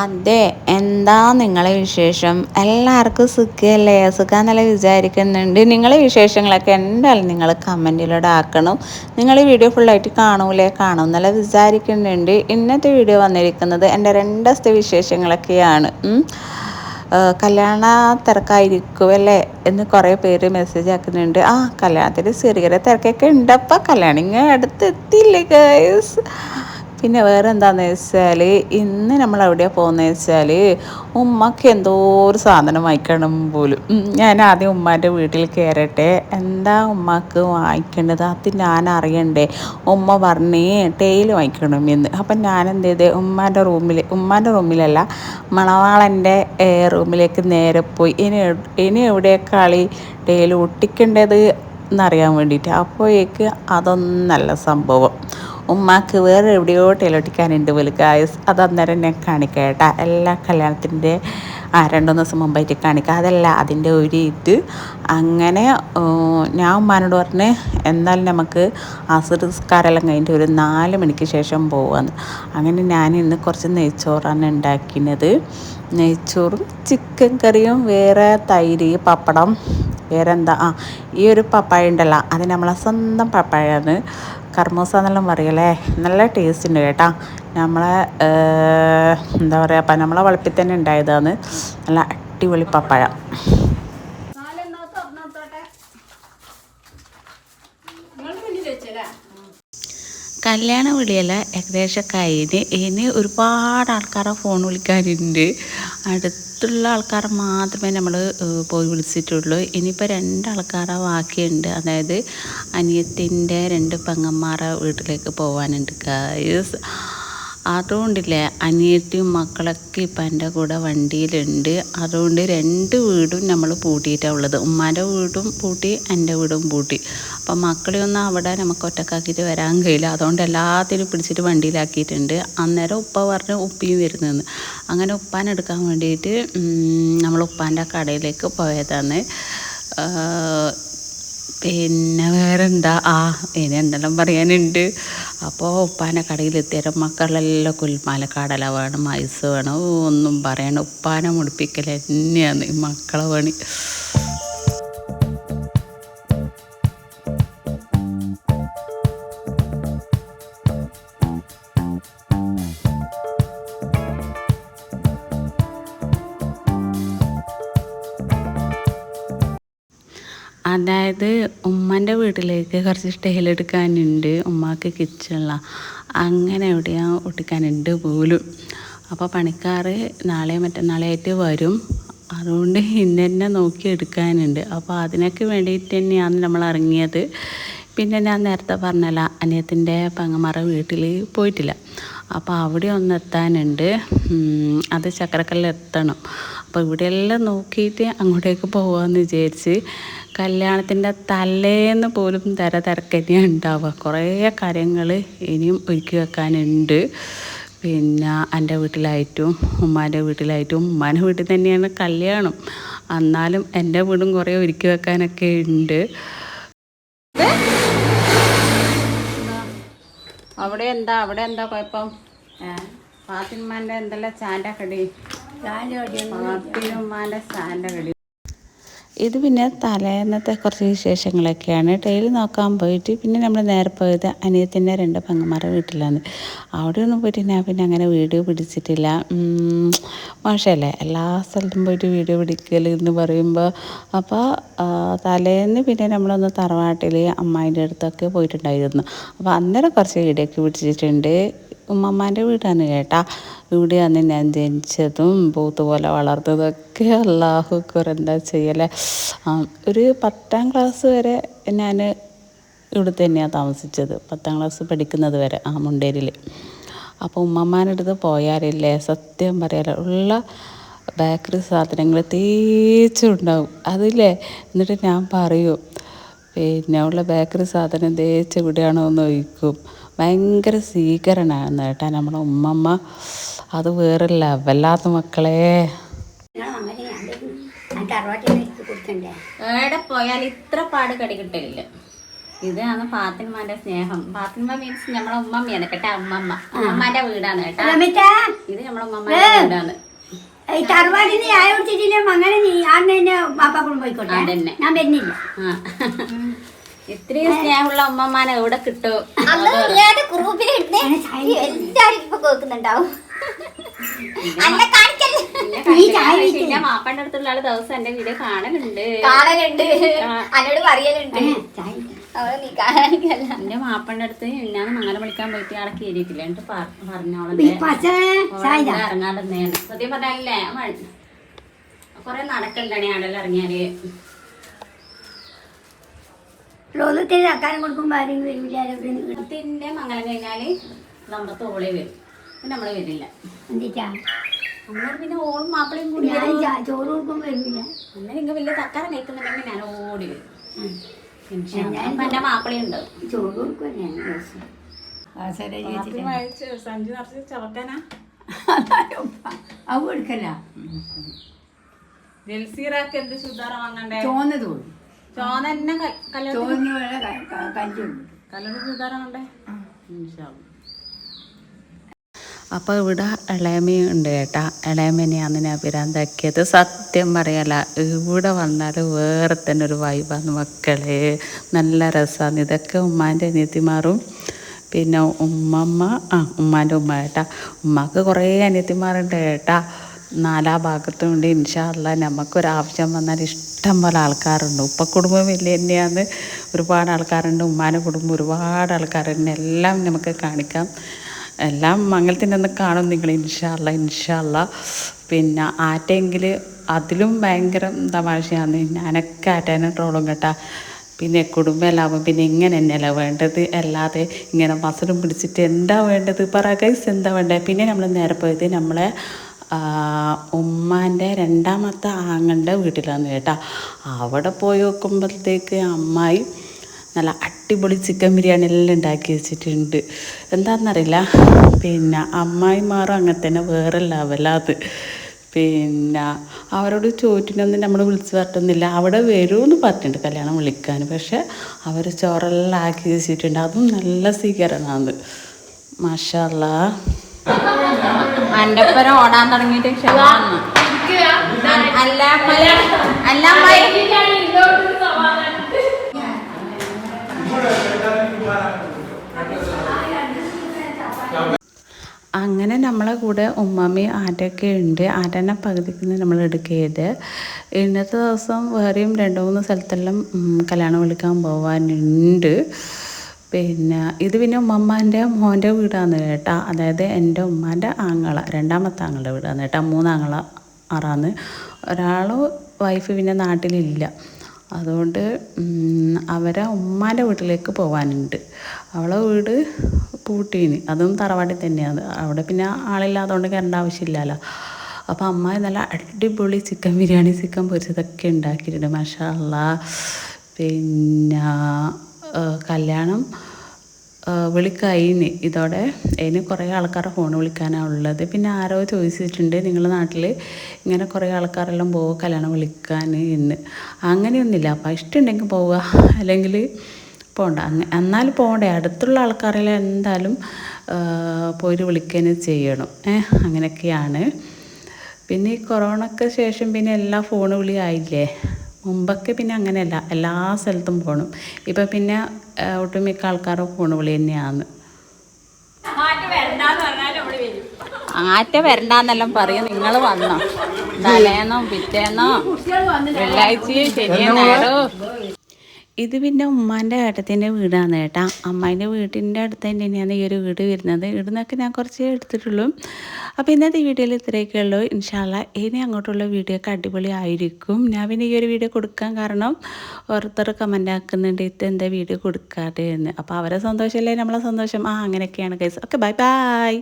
അതെ എന്താ നിങ്ങളെ വിശേഷം? എല്ലാവർക്കും സുഖമല്ലേ സുഖമെന്നല്ല വിചാരിക്കുന്നുണ്ട്. നിങ്ങളെ വിശേഷങ്ങളൊക്കെ എന്തായാലും നിങ്ങൾ കമന്റിലൂടെ ആക്കണം. നിങ്ങൾ ഈ വീഡിയോ ഫുള്ളായിട്ട് കാണൂലേ? കാണും എന്നല്ല വിചാരിക്കുന്നുണ്ട്. ഇന്നത്തെ വീഡിയോ വന്നിരിക്കുന്നത് എന്റെ രണ്ട് വിശേഷങ്ങളൊക്കെയാണ്. കല്യാണ തിരക്കായിരിക്കും അല്ലേ എന്ന് കുറേ പേര് മെസ്സേജ് ആക്കുന്നുണ്ട്. ആ കല്യാണത്തിന് ചെറിയ തിരക്കൊക്കെ ഉണ്ടപ്പോൾ കല്യാണം അടുത്ത് അടുത്തെത്തിയില്ലേ ഗേസ് പിന്നെ വേറെ എന്താണെന്ന് വെച്ചാൽ ഇന്ന് നമ്മൾ എവിടെയാണ് പോകുന്നത് വെച്ചാൽ ഉമ്മക്ക് എന്തോ ഒരു സാധനം വാങ്ങിക്കണം പോലും. ഞാൻ ആദ്യം ഉമ്മാന്റെ വീട്ടിൽ കയറട്ടെ എന്താ ഉമ്മക്ക് വാങ്ങിക്കേണ്ടത്? അത് ഞാൻ അറിയണ്ടേ. ഉമ്മ പറഞ്ഞേ ടെയിൽ വാങ്ങിക്കണം എന്ന്. അപ്പം ഞാൻ എന്ത് ചെയ്ത്? ഉമ്മാന്റെ റൂമിൽ ഉമ്മാന്റെ റൂമിലല്ല മണവാളന്റെ റൂമിലേക്ക് നേരെ പോയി. ഇനി ഇനി എവിടെ കളി ടെയിൽ ഒട്ടിക്കേണ്ടത് എന്നറിയാൻ വേണ്ടിയിട്ട്. അപ്പോഴേക്ക് അതൊന്നല്ല സംഭവം. ഉമ്മാക്ക് വേറെ എവിടെയോ ടൈലൊട്ടിക്കാനുണ്ട് പോലും ഗായസ് അത് അന്നേരം ഞാൻ കാണിക്കാം കേട്ടോ. എല്ലാ കല്യാണത്തിന്റെ ആ രണ്ടു ദിവസം മുമ്പായിട്ട് കാണിക്കുക അതല്ല അതിന്റെ ഒരു ഇത്. അങ്ങനെ ഞാൻ ഉമ്മാനോട് പറഞ്ഞ് എന്നാൽ നമുക്ക് ആസ്വദിസ്കാരെല്ലാം കഴിഞ്ഞിട്ട് ഒരു നാല് മണിക്ക് ശേഷം പോവാന്ന്. അങ്ങനെ ഞാൻ ഇന്ന് കുറച്ച് നെയ്ച്ചോറാണ് ഉണ്ടാക്കിയത്. നെയ്ച്ചോറും ചിക്കൻ കറിയും വേറെ തൈര് പപ്പടം വേറെ എന്താ ആ ഈ ഒരു പപ്പായ ഉണ്ടല്ലോ അത് നമ്മളെ സ്വന്തം പപ്പായാണ്. കർമൂസ എന്നെല്ലാം പറയല്ലേ നല്ല ടേസ്റ്റ് ഉണ്ട് കേട്ടോ. നമ്മളെ എന്താ പറയുക നമ്മളെ വളപ്പിൽ തന്നെ ഉണ്ടായതാണ്. നല്ല അടിപൊളി പപ്പായ കല്യാണ വിളിയല്ല ഏകദേശം കഴിഞ്ഞ് ഇനി ഒരുപാട് ആൾക്കാരെ ഫോൺ വിളിക്കാനുണ്ട്. അടുത്തുള്ള ആൾക്കാരെ മാത്രമേ നമ്മൾ പോയി വിളിച്ചിട്ടുള്ളൂ. ഇനിയിപ്പോൾ രണ്ടാൾക്കാരെ ബാക്കിയുണ്ട്. അതായത് അനിയത്തിന്റെ രണ്ട് പെങ്ങന്മാരെ വീട്ടിലേക്ക് പോകാനുണ്ട് ഗായസ് അതുകൊണ്ടില്ലേ അനിയത്തിയും മക്കളൊക്കെ ഇപ്പം എന്റെ കൂടെ വണ്ടിയിലുണ്ട്. അതുകൊണ്ട് രണ്ട് വീടും നമ്മൾ പൂട്ടിയിട്ടാണ് ഉള്ളത്. ഉമ്മാന്റെ വീടും പൂട്ടി എന്റെ വീടും പൂട്ടി. അപ്പം മക്കളെയൊന്നും അവിടെ നമുക്ക് ഒറ്റക്കാക്കിയിട്ട് വരാൻ കഴിയില്ല. അതുകൊണ്ട് എല്ലാത്തിനും പിടിച്ചിട്ട് വണ്ടിയിലാക്കിയിട്ടുണ്ട്. അന്നേരം ഉപ്പ പറഞ്ഞ് ഉപ്പിയും വരുന്നതെന്ന് അങ്ങനെ ഉപ്പാൻ എടുക്കാൻ വേണ്ടിയിട്ട് നമ്മൾ ഉപ്പാന്റെ കടയിലേക്ക് പോയതാണ്. പിന്നെ വേറെ എന്താ ആ ഇനി എന്തെല്ലാം പറയാനുണ്ട്? അപ്പോൾ ഉപ്പാനെ കടയിലെത്തിയാലും മക്കളെല്ലാം കുൽമാല കടല വേണം ഐസ് വേണം ഒന്നും പറയണം ഉപ്പാനെ മുടിപ്പിക്കൽ തന്നെയാണ് മക്കളെ പണി. അതായത് ഉമ്മന്റെ വീട്ടിലേക്ക് കുറച്ച് സ്റ്റൈൽ എടുക്കാനുണ്ട്. ഉമ്മാക്ക് കിച്ചണില. അങ്ങനെ എവിടെയാ ഒട്ടിക്കാനുണ്ട് പോലും. അപ്പോൾ പണിക്കാർ നാളെ മറ്റന്നാളായിട്ട് വരും. അതുകൊണ്ട് ഇന്ന് തന്നെ നോക്കി എടുക്കാനുണ്ട്. അപ്പോൾ അതിനൊക്കെ വേണ്ടിയിട്ട് തന്നെയാണ് നമ്മൾ ഇറങ്ങിയത്. പിന്നെ ഞാൻ നേരത്തെ പറഞ്ഞല്ല അനിയത്തിന്റെ പങ്ങമാറ വീട്ടിൽ പോയിട്ടില്ല. അപ്പോൾ അവിടെ ഒന്ന് എത്താനുണ്ട്. അത് ചക്രക്കല്ലിൽ എത്തണം. അപ്പോൾ ഇവിടെയെല്ലാം നോക്കിയിട്ട് അങ്ങോട്ടേക്ക് പോകാമെന്ന് വിചാരിച്ച് കല്യാണത്തിന്റെ തലേന്ന് പോലും തര തിരക്കന്നെയാണ് ഉണ്ടാവുക. കുറേ കാര്യങ്ങൾ ഇനിയും ഒരുക്കി വെക്കാനുണ്ട്. പിന്നെ എന്റെ വീട്ടിലായിട്ടും ഉമ്മാന്റെ വീട്ടിലായിട്ടും ഉമ്മാന്റെ വീട്ടിൽ തന്നെയാണ് കല്യാണം. എന്നാലും എന്റെ വീടും കുറേ ഒരുക്കി വെക്കാനൊക്കെ ഉണ്ട്. അവിടെ എന്താ? അവിടെ എന്താ കുഴപ്പം? ഫാത്തിമാന്റെ എന്തെല്ലാം ചാന്റെ കടി? ഫാത്തിമാന്റെ ചാന്റെ കടി. ഇത് പിന്നെ തലേന്നത്തെ കുറച്ച് വിശേഷങ്ങളൊക്കെയാണ്. ടൈൽ നോക്കാൻ പോയിട്ട് പിന്നെ നമ്മൾ നേരെ പോയത് അനിയത്തിന്റെ രണ്ട് പെങ്ങന്മാരുടെ വീട്ടിലാണ്. അവിടെ ഒന്നും പോയിട്ട് ഞാൻ പിന്നെ അങ്ങനെ വീഡിയോ പിടിച്ചിട്ടില്ല. മോശമല്ലേ എല്ലാ സ്ഥലത്തും പോയിട്ട് വീഡിയോ പിടിക്കൽ എന്ന് പറയുമ്പോൾ അപ്പോൾ തലേന്ന് പിന്നെ നമ്മളൊന്ന് തറവാട്ടിൽ അമ്മായിന്റെ അടുത്തൊക്കെ പോയിട്ടുണ്ടായിരുന്നു. അപ്പോൾ അന്നേരം കുറച്ച് വീഡിയോ ഒക്കെ പിടിച്ചിട്ടുണ്ട്. ഉമ്മമ്മാന്റെ വീടാണ് കേട്ടാ. ഇവിടെയാണ് ഞാൻ ജനിച്ചതും പോത്ത് പോലെ വളർന്നതൊക്കെ അള്ളാഹു എന്താ ചെയ്യലേ. ഒരു പത്താം ക്ലാസ് വരെ ഞാൻ ഇവിടെ തന്നെയാണ് താമസിച്ചത്. പത്താം ക്ലാസ് പഠിക്കുന്നത് വരെ ആ മുണ്ടേരിൽ അപ്പോൾ ഉമ്മമ്മാന്റെ അടുത്ത് പോയാലില്ലേ സത്യം പറയാലോ ഉള്ള ബേക്കറി സാധനങ്ങൾ തേച്ചുണ്ടാവും അതില്ലേ? എന്നിട്ട് ഞാൻ പറയും പിന്നെ ഉള്ള ബേക്കറി സാധനം തേച്ച് എവിടെയാണോ എന്ന് ചോദിക്കും. ഭയങ്കര സ്വീകരണമാണ് കേട്ടാ നമ്മളെ ഉമ്മമ്മ അത് വേറെ ലെവലാത്ത മക്കളെ. എവിടെ പോയാൽ ഇത്ര പാട് കടി കിട്ടില്ല ഇതാണ് ഫാത്തിമാന്റെ സ്നേഹം. ഫാത്തിമ മീൻസ് നമ്മളെ ഉമ്മമ്മയാണ് കേട്ടാ ഉമ്മമ്മ. ഉമ്മമ്മാന്റെ വീടാണ് കേട്ടാ. ഇത് നമ്മളെ ഉമ്മമ്മ വീടാണ്. ഈ തറവാടിന് ചായ കുടിച്ചിട്ടില്ല അങ്ങനെ നീ അന്ന് എന്നെ പാപ്പാക്കളും പോയിക്കോട്ടെ. അതന്നെ. ഞാൻ വരുന്നില്ല. ആ. ഇത്രയും സ്നേഹമുള്ള ഉമ്മമാനെ എവിടെ കിട്ടും? അന്ന് ഇല്ലാതെ ഗ്രൂപ്പിലിരുന്ന് എല്ലാരും ഇപ്പൊ കേൾക്കുന്നുണ്ടാവും. അന്നെ കാണിക്കല്ലേ? ഈ ചായ മാപ്പന്റെ അടുത്തുള്ള ആൾ ദിവസം എന്റെ വീഡിയോ കാണലുണ്ട്. കാണലുണ്ട്. അന്നോട് പറയലുണ്ട്. ഏ, ചായ എന്റെ മാപ്പന്റെ അടുത്ത് ഞാൻ നാല് വിളിക്കാൻ പോയിട്ട് ആളെ കയറിയിട്ടില്ല എന്നിട്ട് പറഞ്ഞോളെ സത്യം പറഞ്ഞല്ലേ കൊറേ നടക്കണ്ടാണ് ആടെല്ലാം ഇറങ്ങിയാൽ. ലോകത്തിന് അക്കാരം കൊടുക്കുമ്പോ ആരെങ്കിലും വരില്ല ആരെങ്കിലും വരില്ല. മംഗലം കഴിഞ്ഞാൽ നമ്മുടെ തോളി വരും. പിന്നെ നമ്മൾ വരില്ല. എന്തിട്ടാ? പിന്നെ ഓളും മാപ്പിളയും കൂടി ചോറ് കൊടുക്കുമ്പോ വരില്ല. അങ്ങനെ ഇങ്ങ വലിയ തക്കാരം കഴിക്കുന്നുണ്ടെങ്കിൽ ഞാൻ ഓടി വരും. അപ്പൊ മാപ്പിളയുണ്ട്. ചോറ് കൊടുക്കുമല്ലേ സഞ്ചി നിറച്ച് ചവക്കാനാ. അത് കൊടുക്കല്ല. ജൽസീറാക്ക് എന്ത് വാങ്ങണ്ടേ? ചോന്ന് തോന്നും ചോന തന്നെ കല്യാണം ചോന്ന് കല്യാണം അപ്പോൾ ഇവിടെ ഇളയമയുണ്ട് കേട്ടാ. ഇളയമനെയാണ് ഞാൻ പിരാന്താക്കിയത് സത്യം പറയല ഇവിടെ വന്നാൽ വേറെ തന്നെ ഒരു വൈബാന്ന് മക്കളെ. നല്ല രസമാണ് ഇതൊക്കെ ഉമ്മാന്റെ അനിയത്തിമാറും പിന്നെ ഉമ്മമ്മ ആ ഉമ്മാന്റെ ഉമ്മ കേട്ടാ. ഉമ്മക്ക് കുറേ അനിയത്തിമാരുണ്ട് കേട്ടാ. നാലാ ഭാഗത്തും ഉണ്ട്. ഇൻഷാല്ല നമുക്കൊരാവശ്യം വന്നാൽ ഇഷ്ടം പോലെ ആൾക്കാരുണ്ട്. ഉപ്പ കുടുംബം വലിയ തന്നെയാണ് ഒരുപാട് ആൾക്കാരുണ്ട്. ഉമ്മാന്റെ കുടുംബം ഒരുപാട് ആൾക്കാരുണ്ട്. എല്ലാം നമുക്ക് കാണിക്കാം. എല്ലാം മംഗലത്തിന്റെ ഒന്ന് കാണും നിങ്ങൾ ഇൻഷാല്ല ഇൻഷാല്ല പിന്നെ ആറ്റെങ്കിൽ അതിലും ഭയങ്കര തമാശയാണ് ഞാനൊക്കെ ആറ്റേനെ ട്രോളും കേട്ടാ. പിന്നെ കുടുംബം എല്ലാവും പിന്നെ ഇങ്ങനെ തന്നെയല്ല വേണ്ടത്? അല്ലാതെ ഇങ്ങനെ മസലും പിടിച്ചിട്ട് എന്താ വേണ്ടത്? പറ ഗൈസ് എന്താ വേണ്ടത്? പിന്നെ നമ്മൾ നേരെ പോയത് നമ്മളെ ഉമ്മാന്റെ രണ്ടാമത്തെ ആങ്ങളുടെ വീട്ടിലാണ് കേട്ടോ. അവിടെ പോയി നോക്കുമ്പോഴത്തേക്ക് അമ്മായി നല്ല അടിപൊളി ചിക്കൻ ബിരിയാണി എല്ലാം ഉണ്ടാക്കി വെച്ചിട്ടുണ്ട്. എന്താണെന്നറിയില്ല പിന്നെ അമ്മായിമാറും അങ്ങനെ തന്നെ വേറെ ലെവലാത് പിന്നെ അവരോട് ചോറ്റിനൊന്നും നമ്മൾ വിളിച്ച് പറഞ്ഞില്ല അവിടെ വരുമെന്ന് പറഞ്ഞിട്ടുണ്ട് കല്യാണം വിളിക്കാൻ. പക്ഷെ അവർ ചോറെല്ലാം ആക്കി വെച്ചിട്ടുണ്ട്. അതും നല്ല സ്വീകരണമാണ്. മാഷല്ല. മണ്ടപ്പുരം ഓടാൻ തുടങ്ങിയിട്ട് അല്ല അല്ല അങ്ങനെ നമ്മളെ കൂടെ ഉമ്മാമി ആറ്റൊക്കെ ഉണ്ട്. ആറ്റനെ പകുതിക്ക് നമ്മൾ എടുക്കരുത്. ഇന്നത്തെ ദിവസം വേറെയും രണ്ട് മൂന്ന് സ്ഥലത്തെല്ലാം കല്യാണം വിളിക്കാൻ പോകാനുണ്ട് പിന്നെ ഇത് പിന്നെ ഉമ്മമ്മാന്റെ മോന്റെ വീടാണ് കേട്ടാ. അതായത് എന്റെ ഉമ്മാന്റെ ആങ്ങള രണ്ടാമത്തെ ആങ്ങളുടെ വീടാണ് കേട്ടാ. മൂന്നാങ്ങള ആറാന്ന്. ഒരാൾ വൈഫ് പിന്നെ നാട്ടിലില്ല. അതുകൊണ്ട് അവരെ ഉമ്മാന്റെ വീട്ടിലേക്ക് പോകാനുണ്ട് അവളെ വീട് പൂട്ടീന്. അതും തറവാട്ടിൽ തന്നെയാണ്. അവിടെ പിന്നെ ആളില്ലാത്തതുകൊണ്ട് കരണ്ട ആവശ്യമില്ലല്ലോ. അപ്പോൾ അമ്മ നല്ല അടിപൊളി ചിക്കൻ ബിരിയാണി ചിക്കൻ പൊരിച്ചതൊക്കെ ഉണ്ടാക്കിയിട്ടുണ്ട്. അള്ളാ. പിന്നെ കല്യാണം വിളിക്കഴിഞ്ഞ് ഇതോടെ അതിന് കുറേ ആൾക്കാരെ ഫോൺ വിളിക്കാനാണ് ഉള്ളത്. പിന്നെ ആരോ ചോദിച്ചിട്ടുണ്ട് നിങ്ങളുടെ നാട്ടിൽ ഇങ്ങനെ കുറേ ആൾക്കാരെല്ലാം പോകുക കല്യാണം വിളിക്കാൻ എന്ന്. അങ്ങനെയൊന്നുമില്ല. അപ്പം ഇഷ്ടമുണ്ടെങ്കിൽ പോവുക. അല്ലെങ്കിൽ പോകണ്ട എന്നാൽ പോകണ്ടേ അടുത്തുള്ള ആൾക്കാരെല്ലാം എന്തായാലും പോയിട്ട് വിളിക്കുകയും ചെയ്യണം. ഏ അങ്ങനെയൊക്കെയാണ്. പിന്നെ ഈ കൊറോണയ്ക്ക് ശേഷം പിന്നെ എല്ലാ ഫോൺ വിളി ആയില്ലേ? മുമ്പൊക്കെ പിന്നെ അങ്ങനെയല്ല എല്ലാ സ്ഥലത്തും പോകണം ഇപ്പം പിന്നെ ഒട്ടുമിക്ക ആൾക്കാരും ഫോൺ വിളി തന്നെയാണ്. ആറ്റ വരണ്ടെന്നെല്ലാം പറയും. നിങ്ങൾ വന്നോ? തലേന്നോ പിറ്റേന്നോ? വെള്ളിയാഴ്ചയും ശനിയും ഞായറോ. ഇത് പിന്നെ ഉമ്മാന്റെ ഏട്ടത്തിന്റെ വീടാണ് ഏട്ടാ അമ്മായിന്റെ വീട്ടിന്റെ അടുത്ത് തന്നെയാണ് ഈ ഒരു വീട് വരുന്നത്. ഇവിടുന്നൊക്കെ ഞാൻ കുറച്ചേ എടുത്തിട്ടുള്ളൂ. അപ്പോൾ ഇന്നത്തെ വീഡിയോയിൽ ഇത്രയൊക്കെ ഉള്ളൂ. ഇൻഷാല്ല ഇനി അങ്ങോട്ടുള്ള വീഡിയോ ഒക്കെ അടിപൊളി ആയിരിക്കും ഞാൻ പിന്നെ ഈ ഒരു വീഡിയോ കൊടുക്കാൻ കാരണം ഓരോരുത്തർ കമന്റ് ആക്കുന്നുണ്ട് ഇത് എന്താ വീഡിയോ കൊടുക്കാതെ എന്ന്. അപ്പോൾ അവരെ സന്തോഷമല്ലേ നമ്മളെ സന്തോഷം. ആ അങ്ങനെയൊക്കെയാണ് കേസ് ഓക്കെ ബൈ ബൈ